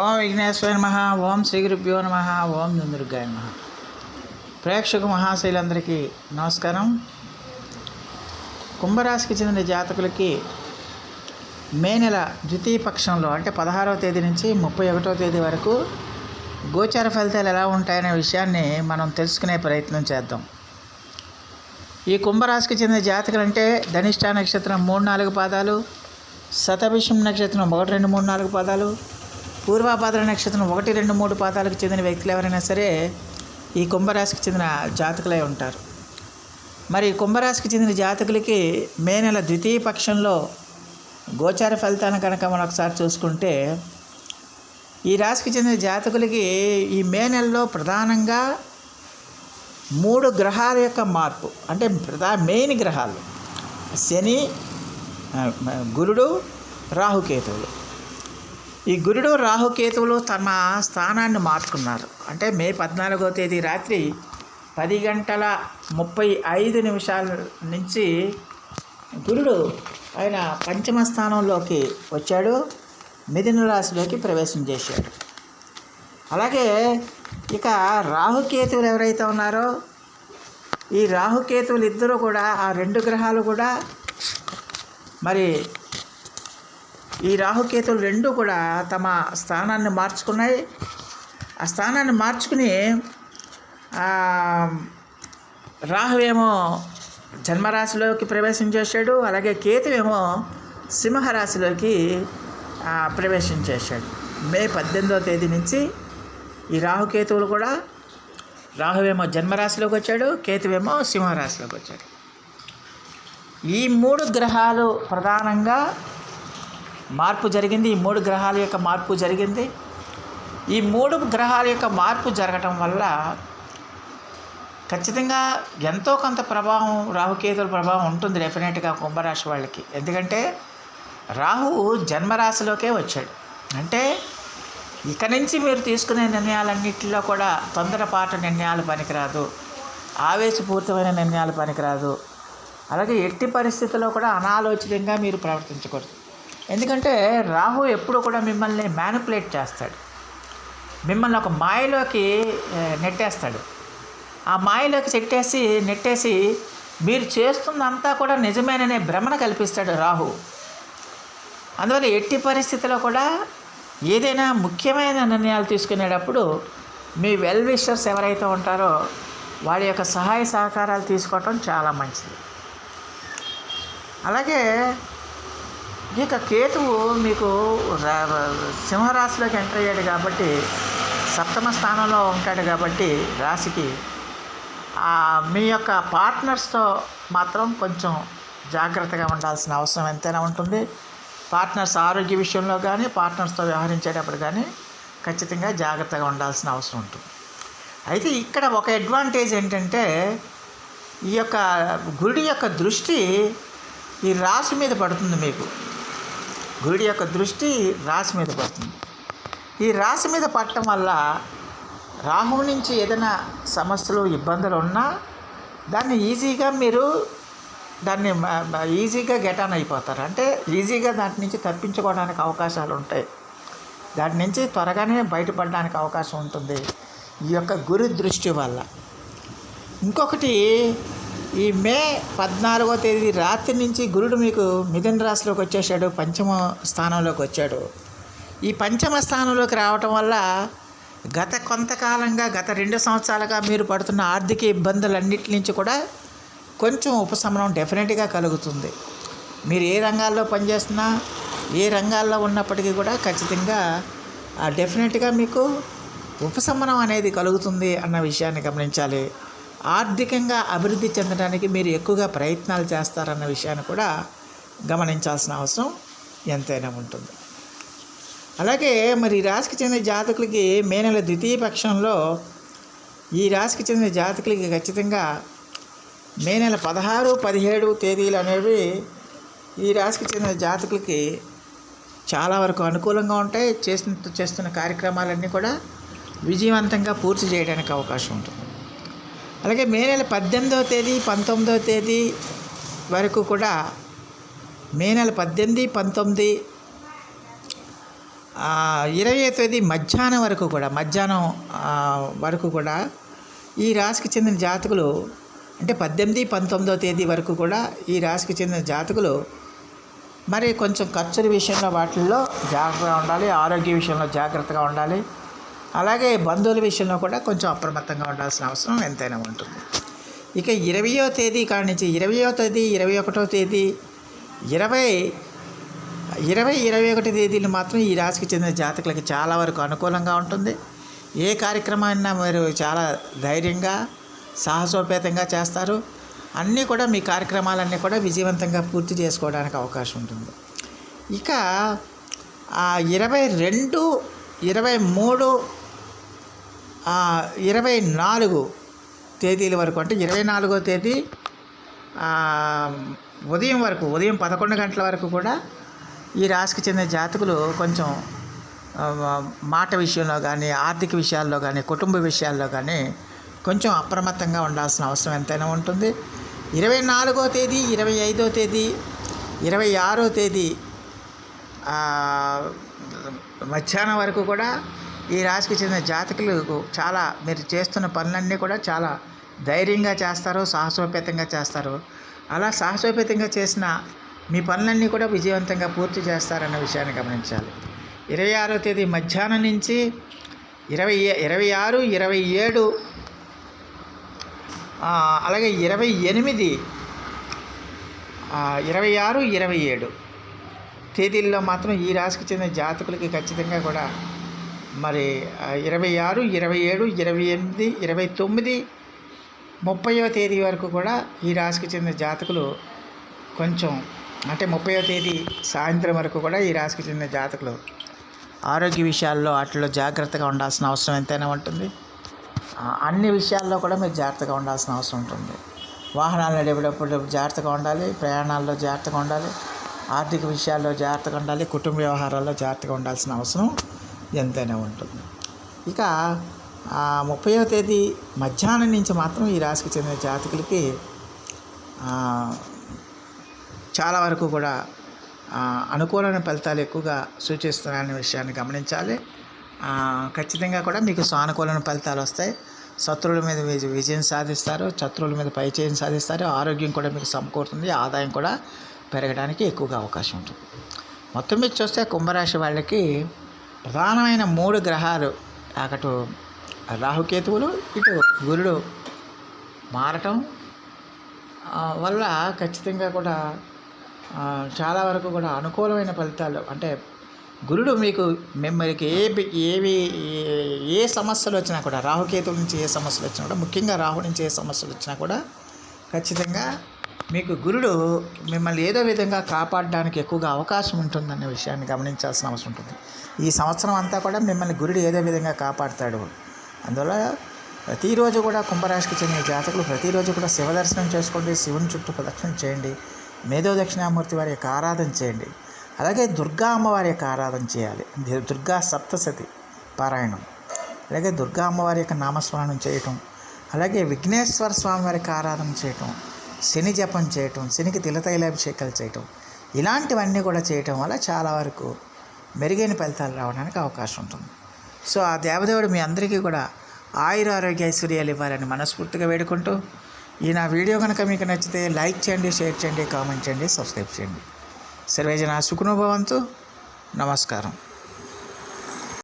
ఓం విఘ్నేశ్వర నమ ఓం శ్రీ గురుభ్యో నమ ఓం దుందుర్గాయ నమ. ప్రేక్షక మహాశైలందరికీ నమస్కారం. కుంభరాశికి చెందిన జాతకులకి మే నెల ద్వితీయ పక్షంలో అంటే పదహారవ తేదీ నుంచి ముప్పై ఒకటవ తేదీ వరకు గోచార ఫలితాలు ఎలా ఉంటాయనే విషయాన్ని మనం తెలుసుకునే ప్రయత్నం చేద్దాం. ఈ కుంభరాశికి చెందిన జాతకులు అంటే ధనిష్ట నక్షత్రం మూడు నాలుగు పాదాలు శతభిషం నక్షత్రం ఒకటి రెండు మూడు నాలుగు పాదాలు పూర్వాపాద్ర నక్షత్రం ఒకటి రెండు మూడు పాదాలకు చెందిన వ్యక్తులు ఎవరైనా సరే ఈ కుంభరాశికి చెందిన జాతకులై ఉంటారు. మరి కుంభరాశికి చెందిన జాతకులకి మే నెల ద్వితీయ పక్షంలో గోచార ఫలితాన్ని కనుక మనం ఒకసారి చూసుకుంటే ఈ రాశికి చెందిన జాతకులకి ఈ మే నెలలో ప్రధానంగా మూడు గ్రహాల యొక్క మార్పు అంటే ప్రధా మెయిన్ గ్రహాలు శని గురుడు రాహుకేతువులు ఈ గురుడు రాహుకేతువులు తమ స్థానాన్ని మార్చుకున్నారు. అంటే మే పద్నాలుగో తేదీ రాత్రి పది గంటల ముప్పై ఐదు నిమిషాల నుంచి గురుడు ఆయన పంచమ స్థానంలోకి వచ్చాడు. మిథున రాశిలోకి ప్రవేశం చేశాడు. అలాగే ఇక రాహుకేతువులు ఎవరైతే ఉన్నారో ఈ రాహుకేతువులు ఇద్దరు కూడా ఆ రెండు గ్రహాలు కూడా మరి ఈ రాహుకేతులు రెండు కూడా తమ స్థానాన్ని మార్చుకున్నాయి. ఆ స్థానాన్ని మార్చుకుని రాహువేమో జన్మరాశిలోకి ప్రవేశం చేశాడు. అలాగే కేతువేమో సింహరాశిలోకి ప్రవేశం చేశాడు. మే పద్దెనిమిదవ తేదీ నుంచి ఈ రాహుకేతువులు కూడా రాహువేమో జన్మరాశిలోకి వచ్చాడు కేతువేమో సింహరాశిలోకి వచ్చాడు. ఈ మూడు గ్రహాలు ప్రధానంగా మార్పు జరిగింది. ఈ మూడు గ్రహాల యొక్క మార్పు జరిగింది. ఈ మూడు గ్రహాల యొక్క మార్పు జరగటం వల్ల ఖచ్చితంగా ఎంతో కొంత ప్రభావం రాహుకేతుల ప్రభావం ఉంటుంది డెఫినెట్గా కుంభరాశి వాళ్ళకి. ఎందుకంటే రాహువు జన్మరాశిలోకే వచ్చాడు. అంటే ఇక నుంచి మీరు తీసుకునే నిర్ణయాలన్నింటిలో కూడా తొందరపాటు నిర్ణయాలు పనికిరాదు. ఆవేశపూరితమైన నిర్ణయాలు పనికిరాదు. అలాగే ఎట్టి పరిస్థితుల్లో కూడా అనాలోచితంగా మీరు ప్రవర్తించకూడదు. ఎందుకంటే రాహు ఎప్పుడు కూడా మిమ్మల్ని మ్యానిపులేట్ చేస్తాడు. మిమ్మల్ని ఒక మాయలోకి నెట్టేస్తాడు. ఆ మాయలోకి చెట్టేసి నెట్టేసి మీరు చేస్తుందంతా కూడా నిజమేననే భ్రమణ కల్పిస్తాడు రాహు. అందువల్ల ఎట్టి పరిస్థితిలో కూడా ఏదైనా ముఖ్యమైన నిర్ణయాలు తీసుకునేటప్పుడు మీ వెల్ విషర్స్ ఎవరైతే ఉంటారో వాళ్ళ యొక్క సహాయ సహకారాలు తీసుకోవటం చాలా మంచిది. అలాగే ఇక కేతువు మీకు రా- సింహరాశిలోకి ఎంటర్ అయ్యాడు కాబట్టి సప్తమ స్థానంలో ఉంటాడు కాబట్టి రాశికి మీ యొక్క పార్ట్నర్స్తో మాత్రం కొంచెం జాగ్రత్తగా ఉండాల్సిన అవసరం ఎంతైనా ఉంటుంది. పార్ట్నర్స్ ఆరోగ్య విషయంలో కానీ పార్ట్నర్స్తో వ్యవహరించేటప్పుడు కానీ ఖచ్చితంగా జాగ్రత్తగా ఉండాల్సిన అవసరం ఉంటుంది. అయితే ఇక్కడ ఒక అడ్వాంటేజ్ ఏంటంటే ఈ యొక్క గుడి యొక్క దృష్టి ఈ రాశి మీద పడుతుంది మీకు. గుడి యొక్క దృష్టి రాశి మీద పడుతుంది. ఈ రాశి మీద పడటం వల్ల రాహు నుంచి ఏదైనా సమస్యలు ఇబ్బందులు ఉన్నా దాన్ని ఈజీగా మీరు దాన్ని ఈజీగా గెటాన్ అయిపోతారు. అంటే ఈజీగా దాని నుంచి తప్పించుకోవడానికి అవకాశాలు ఉంటాయి. దాని నుంచి త్వరగానే బయటపడడానికి అవకాశం ఉంటుంది. ఈ యొక్క గురు దృష్టి వల్ల. ఇంకొకటి ఈ మే పద్నాలుగో తేదీ రాత్రి నుంచి గురుడు మీకు మిథున రాశిలోకి వచ్చేసాడు పంచమ స్థానంలోకి వచ్చాడు. ఈ పంచమ స్థానంలోకి రావటం వల్ల గత కొంతకాలంగా గత రెండు సంవత్సరాలుగా మీరు పడుతున్న ఆర్థిక ఇబ్బందులన్నిటి నుంచి కూడా కొంచెం ఉపశమనం డెఫినెట్గా కలుగుతుంది. మీరు ఏ రంగాల్లో పనిచేస్తున్నా ఏ రంగాల్లో ఉన్నప్పటికీ కూడా ఖచ్చితంగా ఆ డెఫినెట్గా మీకు ఉపశమనం అనేది కలుగుతుంది అన్న విషయాన్ని గమనించాలి. ఆర్థికంగా అభివృద్ధి చెందడానికి మీరు ఎక్కువగా ప్రయత్నాలు చేస్తారన్న విషయాన్ని కూడా గమనించాల్సిన అవసరం ఎంతైనా ఉంటుంది. అలాగే మరి ఈ రాశికి చెందిన జాతకులకి మే నెల ద్వితీయ పక్షంలో ఈ రాశికి చెందిన జాతకులకి ఖచ్చితంగా మే నెల పదహారు పదిహేడు తేదీలు అనేవి ఈ రాశికి చెందిన జాతకులకి చాలా వరకు అనుకూలంగా ఉంటాయి. చేస్తున్న చేస్తున్న కార్యక్రమాలన్నీ కూడా విజయవంతంగా పూర్తి చేయడానికి అవకాశం ఉంటుంది. అలాగే మే నెల పద్దెనిమిదవ తేదీ పంతొమ్మిదవ తేదీ వరకు కూడా మే నెల పద్దెనిమిది పంతొమ్మిది ఇరవై తేదీ మధ్యాహ్నం వరకు కూడా మధ్యాహ్నం వరకు కూడా ఈ రాశికి చెందిన జాతకులు అంటే పద్దెనిమిది పంతొమ్మిదవ తేదీ వరకు కూడా ఈ రాశికి చెందిన జాతకులు మరి కొంచెం ఖర్చుల విషయంలో వాటిల్లో జాగ్రత్తగా ఉండాలి ఆరోగ్య విషయంలో జాగ్రత్తగా ఉండాలి. అలాగే బంధువుల విషయంలో కూడా కొంచెం అప్రమత్తంగా ఉండాల్సిన అవసరం ఎంతైనా ఉంటుంది. ఇక ఇరవయో తేదీ కాడి నుంచి ఇరవయో తేదీ ఇరవై ఒకటో తేదీ ఇరవై ఇరవై ఇరవై ఒకటి తేదీలు మాత్రం ఈ రాశికి చెందిన జాతకులకి చాలా వరకు అనుకూలంగా ఉంటుంది. ఏ కార్యక్రమాన్ని మీరు చాలా ధైర్యంగా సాహసోపేతంగా చేస్తారు? అన్నీ కూడా మీ కార్యక్రమాలన్నీ కూడా విజయవంతంగా పూర్తి చేసుకోవడానికి అవకాశం ఉంటుంది. ఇక ఆ ఇరవై రెండు ఇరవై మూడు ఇరవై నాలుగు తేదీల వరకు అంటే ఇరవై నాలుగో తేదీ ఉదయం వరకు ఉదయం పదకొండు గంటల వరకు కూడా ఈ రాశికి చెందిన జాతకులు కొంచెం మాట విషయంలో కానీ ఆర్థిక విషయాల్లో కానీ కుటుంబ విషయాల్లో కానీ కొంచెం అప్రమత్తంగా ఉండాల్సిన అవసరం ఎంతైనా ఉంటుంది. ఇరవై నాలుగో తేదీ ఇరవై ఐదో తేదీ ఇరవై ఆరో తేదీ మధ్యాహ్నం వరకు కూడా ఈ రాశికి చెందిన జాతకులకు చాలా మీరు చేస్తున్న పనులన్నీ కూడా చాలా ధైర్యంగా చేస్తారు సాహసోపేతంగా చేస్తారు. అలా సాహసోపేతంగా చేసిన మీ పనులన్నీ కూడా విజయవంతంగా పూర్తి చేస్తారన్న విషయాన్ని గమనించాలి. ఇరవై ఆరో తేదీ మధ్యాహ్నం నుంచి ఇరవై ఇరవై ఆరు ఇరవై ఏడు అలాగే ఇరవై ఎనిమిది ఇరవై ఆరు ఇరవై ఏడు తేదీల్లో మాత్రం ఈ రాశికి చెందిన జాతకులకి ఖచ్చితంగా కూడా మరి ఇరవై ఆరు ఇరవై ఏడు ఇరవై ఎనిమిది ఇరవై తొమ్మిది ముప్పయో తేదీ వరకు కూడా ఈ రాశికి చెందిన జాతకులు కొంచెం అంటే ముప్పయో తేదీ సాయంత్రం వరకు కూడా ఈ రాశికి చెందిన జాతకులు. ఆరోగ్య విషయాల్లో వాటిలో జాగ్రత్తగా ఉండాల్సిన అవసరం ఎంతైనా ఉంటుంది. అన్ని విషయాల్లో కూడా మీరు జాగ్రత్తగా ఉండాల్సిన అవసరం ఉంటుంది. వాహనాలు నడిపేటప్పుడు జాగ్రత్తగా ఉండాలి ప్రయాణాల్లో జాగ్రత్తగా ఉండాలి ఆర్థిక విషయాల్లో జాగ్రత్తగా ఉండాలి కుటుంబ వ్యవహారాల్లో జాగ్రత్తగా ఉండాల్సిన అవసరం ఎంతైనా ఉంటుంది. ఇక ముప్పైవ తేదీ మధ్యాహ్నం నుంచి మాత్రం ఈ రాశికి చెందిన జాతకులకి చాలా వరకు కూడా అనుకూలమైన ఫలితాలు ఎక్కువగా సూచిస్తున్నాయనే విషయాన్ని గమనించాలి. ఖచ్చితంగా కూడా మీకు సానుకూలమైన ఫలితాలు వస్తాయి. శత్రువుల మీద విజయం సాధిస్తారు. శత్రువుల మీద పైచేయం సాధిస్తారు. ఆరోగ్యం కూడా మీకు సమకూరుతుంది. ఆదాయం కూడా పెరగడానికి ఎక్కువగా అవకాశం ఉంటుంది. మొత్తం మీద చూస్తే కుంభరాశి వాళ్ళకి ప్రధానమైన మూడు గ్రహాలు అటు రాహుకేతువులు ఇటు గురుడు మారటం వల్ల ఖచ్చితంగా కూడా చాలా వరకు కూడా అనుకూలమైన ఫలితాలు. అంటే గురుడు మీకు మిమ్మల్ని ఏ ఏవి ఏ- ఏ సమస్యలు వచ్చినా కూడా రాహుకేతువుల నుంచి ఏ సమస్యలు వచ్చినా కూడా ముఖ్యంగా రాహు నుంచి ఏ సమస్యలు వచ్చినా కూడా ఖచ్చితంగా మీకు గురుడు మిమ్మల్ని ఏదో విధంగా కాపాడడానికి ఎక్కువగా అవకాశం ఉంటుందనే విషయాన్ని గమనించాల్సిన అవసరం ఉంటుంది. ఈ సంవత్సరం అంతా కూడా మిమ్మల్ని గురుడు ఏదో విధంగా కాపాడుతాడు. అందువల్ల ప్రతిరోజు కూడా కుంభరాశికి చెందిన జాతకులు ప్రతిరోజు కూడా శివ దర్శనం చేసుకోండి శివుని చుట్టూ ప్రదక్షిణ చేయండి మేధో దక్షిణామూర్తి వారి యొక్క ఆరాధన చేయండి. అలాగే దుర్గా అమ్మవారి యొక్క ఆరాధన చేయాలి. దుర్గా సప్తసతి పారాయణం అలాగే దుర్గా అమ్మవారి యొక్క నామస్మరణం చేయటం అలాగే విఘ్నేశ్వర స్వామి వారికి ఆరాధన చేయటం శని జపం చేయటం శనికి తిలతైలాభిషేకాలు చేయటం ఇలాంటివన్నీ కూడా చేయటం వల్ల చాలా వరకు మెరుగైన ఫలితాలు రావడానికి అవకాశం ఉంటుంది. సో ఆ దేవదేవుడు మీ అందరికీ కూడా ఆయుర ఆరోగ్య ఐశ్వర్యాలు ఇవ్వాలని మనస్ఫూర్తిగా వేడుకుంటూ ఈ నా వీడియో కనుక మీకు నచ్చితే లైక్ చేయండి షేర్ చేయండి కామెంట్ చేయండి సబ్స్క్రైబ్ చేయండి. సర్వేజన సుఖనుభవంతో. నమస్కారం.